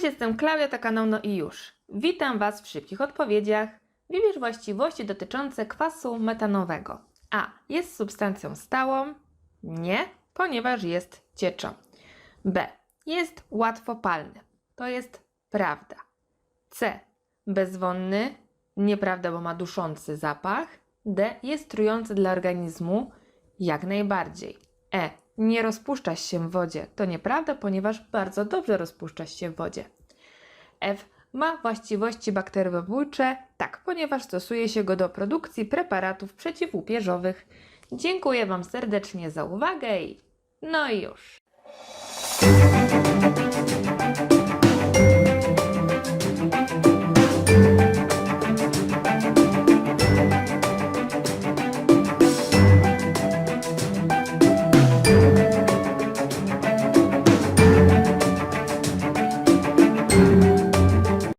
Cześć, jestem Klaudia, to kanał No i już. Witam Was w szybkich odpowiedziach. Wybierz właściwości dotyczące kwasu metanowego. A. Jest substancją stałą? Nie, ponieważ jest cieczą. B. Jest łatwopalny. To jest prawda. C. Bezwonny? Nieprawda, bo ma duszący zapach. D. Jest trujący dla organizmu? Jak najbardziej. E. Nie rozpuszczasz się w wodzie. To nieprawda, ponieważ bardzo dobrze rozpuszczasz się w wodzie. F. Ma właściwości bakteriobójcze? Tak, ponieważ stosuje się go do produkcji preparatów przeciwłupieżowych. Dziękuję Wam serdecznie za uwagę i no i już.